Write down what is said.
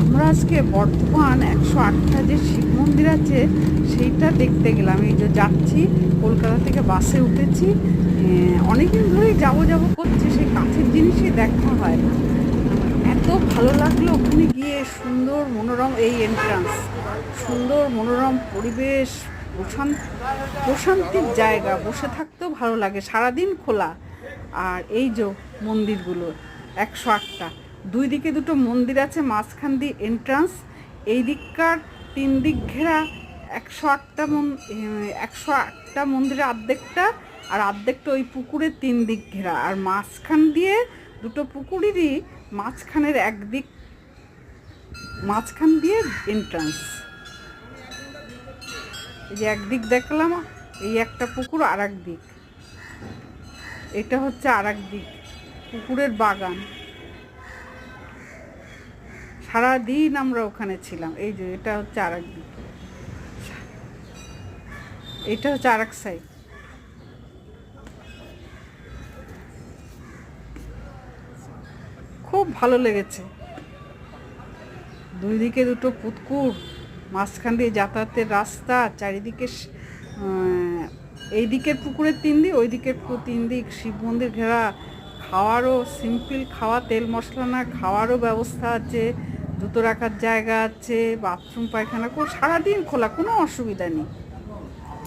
আমরা আজকে বর্ধমান একশো আটটা যে শিব মন্দির আছে, সেইটা দেখতে গেলাম। এই যে যাচ্ছি, কলকাতা থেকে বাসে উঠেছি। অনেকদিন ধরেই যাব যাব করছি, সেই কাছের জিনিসই দেখা হয় এত ভালো লাগল ওখানে গিয়ে, সুন্দর মনোরম এই এন্ট্রান্স সুন্দর মনোরম পরিবেশ, প্রশান্ত, প্রশান্তির জায়গা। বসে থাকতেও ভালো লাগে, সারাদিন খোলা। আর এই যে মন্দিরগুলো, একশো আটটা। দুই দিকে দুটো মন্দির আছে, মাঝখান দিয়ে এন্ট্রান্স এই দিককার তিন দিক ঘেরা একশো আটটা মন একশো আটটা মন্দিরের অর্ধেকটা আর অর্ধেকটা ওই পুকুরের তিন দিক ঘেরা। আর মাঝখান দিয়ে দুটো পুকুরেরই মাঝখানের একদিক মাঝখান দিয়ে এন্ট্রান্স এই যে একদিক দেখলাম, এই একটা পুকুর আর দিক। এটা হচ্ছে আর দিক, পুকুরের বাগান। সারাদিন আমরা ওখানে ছিলাম। এই যে এটা হচ্ছে আর এক এটা হচ্ছে আর এক সাইড খুব ভালো লেগেছে। দুই দিকে দুটো পুকুর, মাঝখান দিয়ে যাতায়াতের রাস্তা, চারিদিকে এই দিকের পুকুরের তিন দিক, ওই দিকের তিন দিক। শিব মন্দির ঘেরা, খাওয়ারও সিম্পল খাওয়া, তেল মশলা না, খাওয়ারও ব্যবস্থা আছে। জুতো রাখার জায়গা আছে বাথরুম পায়খানা কোনো সারাদিন খোলা কোনো অসুবিধা নেই।